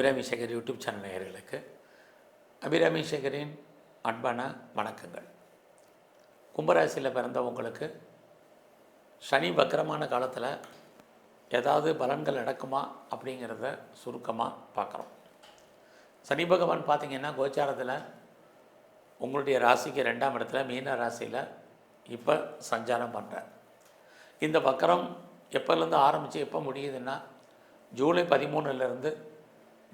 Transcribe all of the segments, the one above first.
Abirami Sekar YouTube channel நேயர்களுக்கு அபிராமி சேகரின் அன்பான வணக்கங்கள். கும்பராசியில் பிறந்த உங்களுக்கு சனி வக்கரமான காலத்தில் ஏதாவது பலன்கள் நடக்குமா அப்படிங்கிறத சுருக்கமாக பார்க்குறோம். சனி பகவான் பார்த்தீங்கன்னா கோச்சாரத்தில் உங்களுடைய ராசிக்கு ரெண்டாம் இடத்துல மீன ராசியில் இப்போ சஞ்சாரம் பண்ணுறார் இந்த வக்கரம் எப்போலேருந்து ஆரம்பித்து எப்போ முடியுதுன்னா ஜூலை பதிமூணுலேருந்து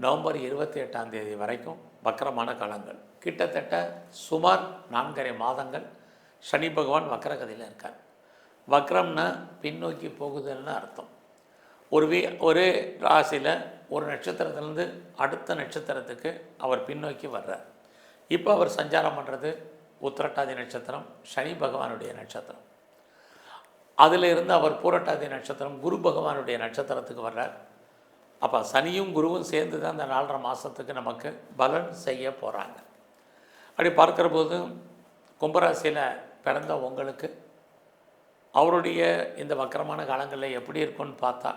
நவம்பர் இருபத்தி எட்டாம் தேதி வரைக்கும் வக்கரமான காலங்கள். கிட்டத்தட்ட சுமார் நான்கரை மாதங்கள் சனி பகவான் வக்கரகதியில் இருக்கார். வக்ரம்னா பின்னோக்கி போகுதல்னு அர்த்தம். ஒரு வீ ஒரே ராசியில் ஒரு நட்சத்திரத்திலேருந்து அடுத்த நட்சத்திரத்துக்கு அவர் பின்னோக்கி வர்றார். இப்போ அவர் சஞ்சாரம் பண்ணுறது உத்திரட்டாதி நட்சத்திரம் சனி பகவானுடைய நட்சத்திரம். அதிலிருந்து அவர் பூரட்டாதி நட்சத்திரம் குரு பகவானுடைய நட்சத்திரத்துக்கு வர்றார். அப்போ சனியும் குருவும் சேர்ந்து தான் அந்த நாலரை மாதத்துக்கு நமக்கு பலன் செய்ய போகிறாங்க அப்படி பார்க்குற போது கும்பராசியில் பிறந்த உங்களுக்கு அவருடைய இந்த வக்கரமான காலங்களில் எப்படி இருக்கும்னு பார்த்தா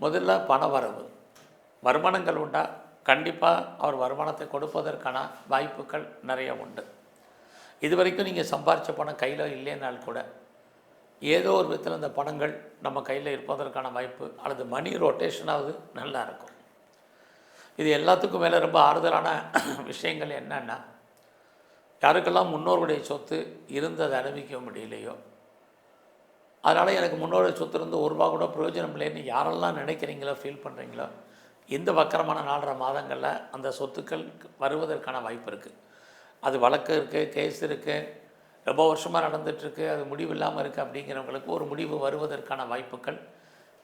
முதல்ல பண வரவு வருமானங்கள் உண்டா? கண்டிப்பாக அவர் வருமானத்தை கொடுப்பதற்கான வாய்ப்புகள் நிறைய உண்டு. இது வரைக்கும் நீங்கள் சம்பாரித்த பணம் கையில் இல்லைனால் கூட ஏதோ ஒரு விதத்தில் அந்த பணங்கள் நம்ம கையில் இருப்பதற்கான வாய்ப்பு அல்லது மணி ரொட்டேஷனாவது நல்லா இருக்கும். இது எல்லாத்துக்கும் மேலே ரொம்ப ஆறுதலான விஷயங்கள் என்னென்னா யாருக்கெல்லாம் முன்னோருடைய சொத்து இருந்ததை அனுபவிக்க முடியலையோ அதனால் எனக்கு முன்னோருடைய சொத்து இருந்து ஒரு ரூபா கூட பிரயோஜனம் இல்லைன்னு யாரெல்லாம் நினைக்கிறீங்களோ ஃபீல் பண்ணுறீங்களோ இந்த வக்கரமான நாலரை மாதங்களில் அந்த சொத்துக்கள் வருவதற்கான வாய்ப்பு இருக்குது அது வழக்கு இருக்குது கேஸ் இருக்குது ரொம்ப வருஷமாக நடந்துகிட்ருக்கு அது முடிவு இல்லாமல் இருக்குது அப்படிங்கிறவங்களுக்கு ஒரு முடிவு வருவதற்கான வாய்ப்புகள்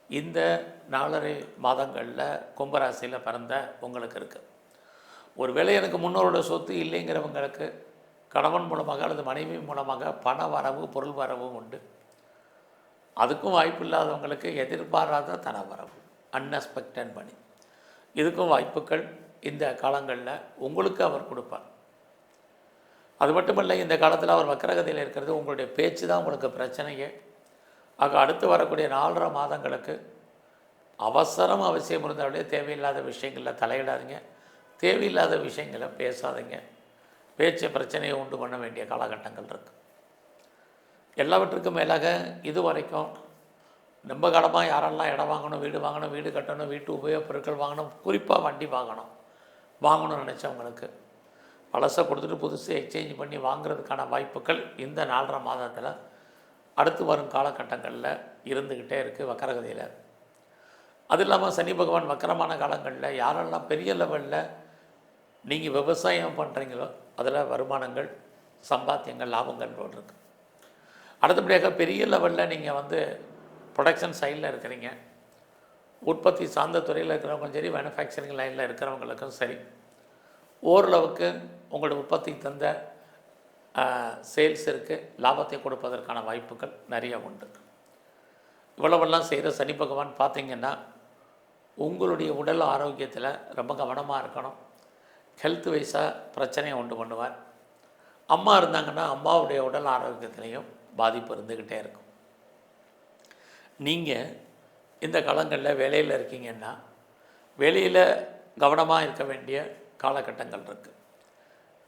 இந்த நாலரை மாதங்களில் கும்பராசியில் பிறந்த உங்களுக்கு இருக்குது ஒருவேளை எனக்கு முன்னோரோட சொத்து இல்லைங்கிறவங்களுக்கு கணவன் மூலமாக அல்லது மனைவி மூலமாக பண வரவு பொருள் வரவும் உண்டு. அதுக்கும் வாய்ப்பு இல்லாதவங்களுக்கு எதிர்பாராத தன வரவு அன்எக்ஸ்பெக்டட் மணி இதுக்கும் வாய்ப்புகள் இந்த காலங்களில் உங்களுக்கு அவர் கொடுப்பார். அது மட்டுமல்ல இந்த காலத்தில் அவர் வக்கரகதியில் இருக்கிறது உங்களுடைய பேச்சு தான் உங்களுக்கு பிரச்சனையே. ஆக அடுத்து வரக்கூடிய நாலரை மாதங்களுக்கு அவசரம் அவசியம் இருந்தாலே தேவையில்லாத விஷயங்களில் தலையிடாதீங்க. தேவையில்லாத விஷயங்களை பேசாதீங்க. பேச்சு பிரச்சனையை உண்டு பண்ண வேண்டிய காலகட்டங்கள் இருக்குது எல்லாவற்றுக்கும் மேலாக இது வரைக்கும் ரொம்ப காலமாக யாரெல்லாம் இடம் வாங்கணும் வீடு வாங்கணும் வீடு கட்டணும் வீட்டு உபயோகப் பொருட்கள் வாங்கணும் குறிப்பாக வண்டி வாங்கணும். வாங்கணும்னு நினச்சவங்களுக்கு பழசை கொடுத்துட்டு புதுசு எக்ஸ்சேஞ்ச் பண்ணி வாங்குறதுக்கான வாய்ப்புகள் இந்த நாலரை மாதத்தில் அடுத்து வரும் காலகட்டங்களில் இருந்துக்கிட்டே இருக்குது வக்கரகதியில். அது இல்லாமல் சனி பகவான் வக்கரமான காலங்களில் யாரெல்லாம் பெரிய லெவலில் நீங்கள் விவசாயம் பண்ணுறீங்களோ அதில் வருமானங்கள் சம்பாத்தியங்கள் லாபங்கள் இருக்குது அடுத்தபடியாக பெரிய லெவலில் நீங்கள் வந்து ப்ரொடக்ஷன் சைடில் இருக்கிறீங்க. உற்பத்தி சார்ந்த துறையில் இருக்கிறவங்களும் சரி மேனுஃபேக்சரிங் லைனில் இருக்கிறவங்களுக்கும் சரி. ஓரளவுக்கு உங்களுடைய உற்பத்தி தந்த சேல்ஸிற்கு லாபத்தை கொடுப்பதற்கான வாய்ப்புகள் நிறைய உண்டு. இவ்வளவெல்லாம் செய்கிற சனி பகவான் பார்த்தீங்கன்னா உங்களுடைய உடல் ஆரோக்கியத்தில் ரொம்ப கவனமாக இருக்கணும். ஹெல்த் வைஸாக பிரச்சனையை உண்டு பண்ணுவார். அம்மா இருந்தாங்கன்னா அம்மாவுடைய உடல் ஆரோக்கியத்திலையும் பாதிப்பு இருந்துக்கிட்டே இருக்கும். நீங்கள் இந்த காலங்களில் வேலையில் இருக்கீங்கன்னா வேலையில் கவனமாக இருக்க வேண்டிய காலகட்டங்கள் இருக்குது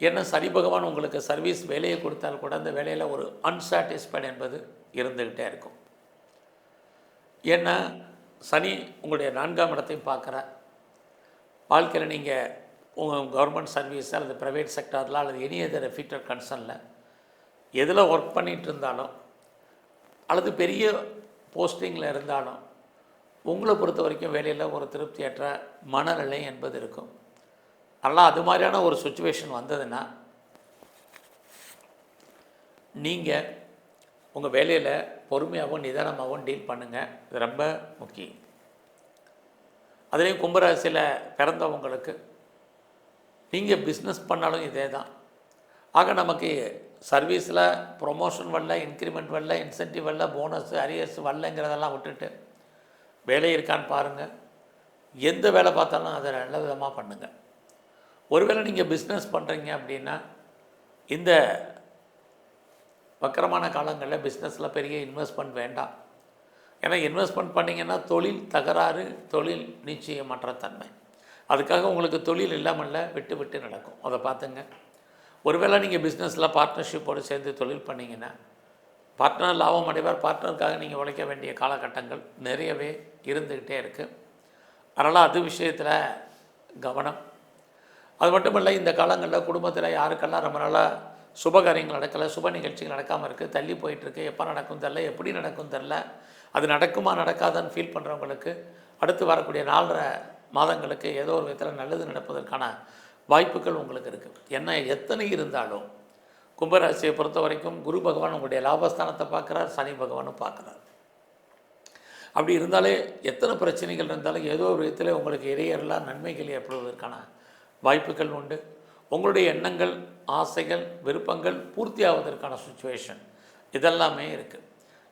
ஏன்னா சனி பகவான் உங்களுக்கு சர்வீஸ் வேலையை கொடுத்தால் கூட அந்த வேலையில் ஒரு அன்சாட்டிஸ்ஃபைட் என்பது இருந்துக்கிட்டே இருக்கும். ஏன்னா சனி உங்களுடைய நான்காம் இடத்தையும் பார்க்குற. வாழ்க்கையில் நீங்கள் உங்கள் கவர்மெண்ட் சர்வீஸ் அல்லது ப்ரைவேட் செக்டரில் அல்லது எனி அதர் ஃபியூச்சர் கன்சர்னில் எதில் ஒர்க் பண்ணிகிட்டு இருந்தாலும் அல்லது பெரிய போஸ்டிங்கில் இருந்தாலும் உங்களை பொறுத்த வரைக்கும் வேலையில் ஒரு திருப்தியற்ற மனநிலை என்பது இருக்கும். அதெல்லாம் அது மாதிரியான ஒரு சுச்சுவேஷன் வந்ததுன்னா நீங்கள் உங்கள் வேலையில் பொறுமையாகவும் நிதானமாகவும் டீல் பண்ணுங்கள் இது ரொம்ப முக்கியம். அதுலேயும் கும்பராசியில் பிறந்தவங்களுக்கு நீங்கள் பிஸ்னஸ் பண்ணாலும் இதே தான் ஆக நமக்கு சர்வீஸில் ப்ரொமோஷன் வரல இன்க்ரிமெண்ட் வரல இன்சென்டிவ் வரல போனஸ் அரியர்ஸ் வரலங்கிறதெல்லாம் விட்டுட்டு வேலை இருக்கான்னு பாருங்கள் எந்த வேலை பார்த்தாலும் அதை நல்ல விதமாக பண்ணுங்கள் ஒருவேளை நீங்கள் பிஸ்னஸ் பண்ணுறீங்க அப்படின்னா இந்த வக்கரமான காலங்களில் பிஸ்னஸில் பெரிய இன்வெஸ்ட்மெண்ட் வேண்டாம். ஏன்னா இன்வெஸ்ட்மெண்ட் பண்ணிங்கன்னா தொழில் தகராறு தொழில் நிச்சயமற்ற தன்மை. அதுக்காக உங்களுக்கு தொழில் இல்லாமல் விட்டு விட்டு நடக்கும். அதை பார்த்துங்க. ஒருவேளை நீங்கள் பிஸ்னஸில் பார்ட்னர்ஷிப்போடு சேர்ந்து தொழில் பண்ணிங்கன்னா பார்ட்னர் லாபம் அடைவார். பார்ட்னருக்காக நீங்கள் உழைக்க வேண்டிய காலகட்டங்கள் நிறையவே இருந்துக்கிட்டே இருக்குது அதனால் அது விஷயத்தில் கவனம். அது மட்டும் இல்லை இந்த காலங்களில் குடும்பத்தில் யாருக்கெல்லாம் ரொம்ப நாளாக சுபகாரியங்கள் நடக்கலை சுப நிகழ்ச்சிகள் நடக்காமல் இருக்குது தள்ளி போயிட்டுருக்கு எப்போ நடக்கும் தெரில எப்படி நடக்கும் தெரில அது நடக்குமா நடக்காதான்னு ஃபீல் பண்ணுறவங்களுக்கு அடுத்து வரக்கூடிய நாலரை மாதங்களுக்கு ஏதோ ஒரு விதத்தில் நல்லது நடப்பதற்கான வாய்ப்புகள் உங்களுக்கு இருக்குது என்ன எத்தனை இருந்தாலும் கும்பராசியை பொறுத்த வரைக்கும் குரு பகவான் உங்களுடைய லாபஸ்தானத்தை பார்க்குறார் சனி பகவானும் பார்க்குறார். அப்படி இருந்தாலே எத்தனை பிரச்சனைகள் இருந்தாலும் ஏதோ ஒரு விதத்தில் உங்களுக்கு இடையெல்லாம் நன்மைகள் ஏற்படுவதற்கான வாய்ப்புகள் உண்டு. உங்களுடைய எண்ணங்கள் ஆசைகள் விருப்பங்கள் பூர்த்தி ஆவதற்கான சுச்சுவேஷன் இதெல்லாமே இருக்குது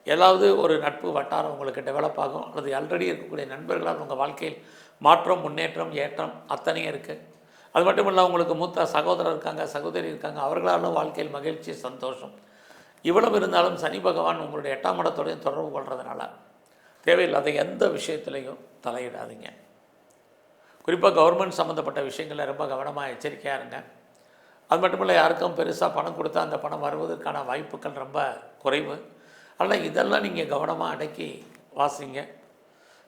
ஏதாவது ஒரு நட்பு வட்டாரம் உங்களுக்கு டெவலப் ஆகும் அல்லது ஆல்ரெடி இருக்கக்கூடிய நண்பர்களால் உங்கள் வாழ்க்கையில் மாற்றம் முன்னேற்றம் ஏற்றம் அத்தனையும் இருக்குது அது மட்டும் இல்லை உங்களுக்கு மூத்த சகோதரர் இருக்காங்க சகோதரி இருக்காங்க அவர்களாலும் வாழ்க்கையில் மகிழ்ச்சி சந்தோஷம். இவ்வளவு இருந்தாலும் சனி பகவான் உங்களுடைய எட்டாம் இடத்தோடையும் தொடர்பு கொள்கிறதுனால தேவையில்லாத எந்த விஷயத்துலையும் தலையிடாதீங்க. குறிப்பாக கவர்மெண்ட் சம்மந்தப்பட்ட விஷயங்களில் ரொம்ப கவனமாக எச்சரிக்கையாக இருங்க. அது மட்டும் இல்லை யாருக்கும் பெருசாக பணம் கொடுத்தா அந்த பணம் வருவதற்கான வாய்ப்புகள் ரொம்ப குறைவு. ஆனால் இதெல்லாம் நீங்கள் கவனமாக அடக்கி வாசிங்க.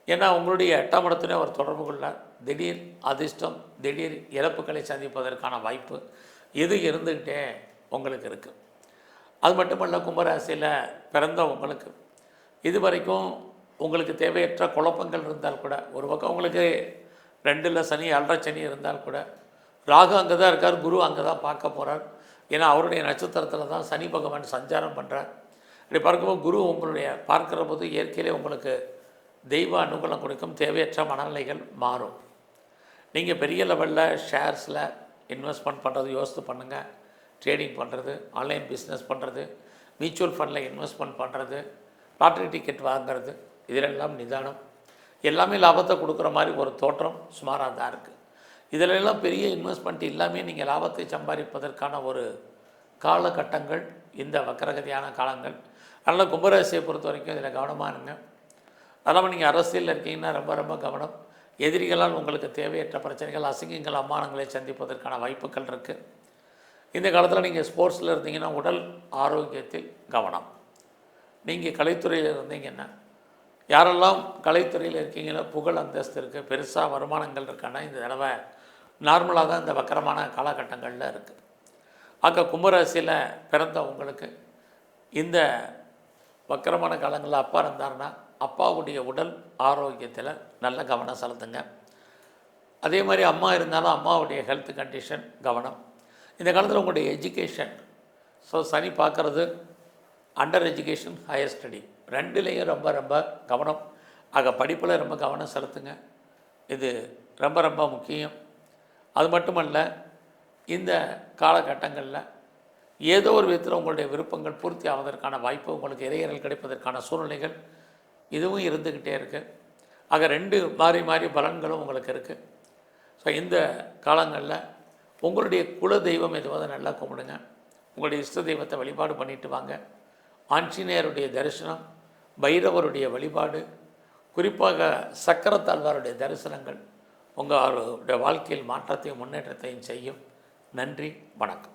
ஏன்னா உங்களுடைய எட்டாம் இடத்துலேயே ஒரு தொடர்பு கொள்ளார் திடீர் அதிர்ஷ்டம் திடீர் இழப்புகளை சந்திப்பதற்கான வாய்ப்பு இது இருந்துக்கிட்டே உங்களுக்கு இருக்குது அது மட்டுமல்ல கும்பராசியில் பிறந்த உங்களுக்கு இது வரைக்கும் உங்களுக்கு தேவையற்ற குழப்பங்கள் இருந்தால் கூட ஒரு பக்கம் உங்களுக்கு ரெண்டில் சனி அல்ற சனி இருந்தால் கூட ராகு அங்கே தான் இருக்கார் குரு அங்கே தான் பார்க்க போகிறார் ஏன்னா அவருடைய நட்சத்திரத்தில் தான் சனி பகவான் சஞ்சாரம் பண்ணுறார் இப்படி பார்க்கும்போது குரு உங்களுடைய பார்க்குற போது இயற்கையிலே உங்களுக்கு தெய்வ அனுகூலம் கொடுக்கும் தேவையற்ற மனநிலைகள் மாறும். நீங்கள் பெரிய லெவலில் ஷேர்ஸில் இன்வெஸ்ட்மெண்ட் பண்ணுறது யோசித்து பண்ணுங்கள் ட்ரேடிங் பண்ணுறது ஆன்லைன் பிஸ்னஸ் பண்ணுறது மியூச்சுவல் ஃபண்டில் இன்வெஸ்ட்மெண்ட் பண்ணுறது லாட்ரி டிக்கெட் வாங்குறது இதிலெல்லாம் நிதானம். எல்லாமே லாபத்தை கொடுக்குற மாதிரி ஒரு தோற்றம் சுமாராக தான் இருக்குது இதிலெல்லாம் பெரிய இன்வெஸ்ட்மெண்ட் எல்லாமே நீங்கள் லாபத்தை சம்பாதிப்பதற்கான ஒரு காலகட்டங்கள் இந்த வக்கரகதியான காலங்கள். அதனால் கும்பராசியை பொறுத்த வரைக்கும் இதில் கவனமாக இருங்க. அதெல்லாம் நீங்கள் அரசியலில் இருக்கீங்கன்னா ரொம்ப ரொம்ப கவனம். எதிரிகளால் உங்களுக்கு தேவையற்ற பிரச்சனைகள் அசிங்கங்கள் அம்மானங்களை சந்திப்பதற்கான வாய்ப்புகள் இருக்குது இந்த காலத்தில் நீங்கள் ஸ்போர்ட்ஸில் இருந்தீங்கன்னா உடல் ஆரோக்கியத்தில் கவனம். நீங்கள் கலைத்துறையில் இருந்தீங்கன்னா யாரெல்லாம் கலைத்துறையில் இருக்கீங்களோ புகழ் அந்தஸ்து இருக்குது பெருசாக வருமானங்கள் இருக்கான்னா இந்த தடவை நார்மலாக தான் இந்த வக்கரமான காலகட்டங்களில் இருக்குது ஆக கும்பராசியில் பிறந்தவங்களுக்கு இந்த வக்கரமான காலங்களில் அப்பா இருந்தாருன்னா அப்பாவுடைய உடல் ஆரோக்கியத்தில் நல்ல கவனம் செலுத்துங்க. அதே மாதிரி அம்மா இருந்தாலும் அம்மாவுடைய ஹெல்த் கண்டிஷன் கவனம். இந்த காலத்தில் உங்களுடைய எஜுகேஷன் ஸோ சனி பார்க்குறது அண்டர் எஜுகேஷன் ஹையர் ஸ்டடி ரெண்டுலேயும் ரொம்ப ரொம்ப கவனம். ஆக படிப்பில் ரொம்ப கவனம் செலுத்துங்க. இது ரொம்ப ரொம்ப முக்கியம். அது மட்டுமல்ல இந்த காலகட்டங்களில் ஏதோ ஒரு விதத்தில் உங்களுடைய விருப்பங்கள் பூர்த்தி ஆவதற்கான வாய்ப்பு உங்களுக்கு இறையறல் கிடைப்பதற்கான சூழ்நிலைகள் இதுவும் இருந்துக்கிட்டே இருக்குது ஆக ரெண்டு மாறி மாறி பலன்களும் உங்களுக்கு இருக்குது ஸோ இந்த காலங்களில் உங்களுடைய குல தெய்வம் எதுவாக நல்லா கும்பிடுங்க. உங்களுடைய இஷ்ட தெய்வத்தை வழிபாடு பண்ணிட்டு வாங்க. ஆஞ்சநேயருடைய தரிசனம் பைரவருடைய வழிபாடு குறிப்பாக சக்கரத்தாழ்வாருடைய தரிசனங்கள் உங்களுடைய வாழ்க்கையில் மாற்றத்தையும் முன்னேற்றத்தையும் செய்யும். நன்றி வணக்கம்.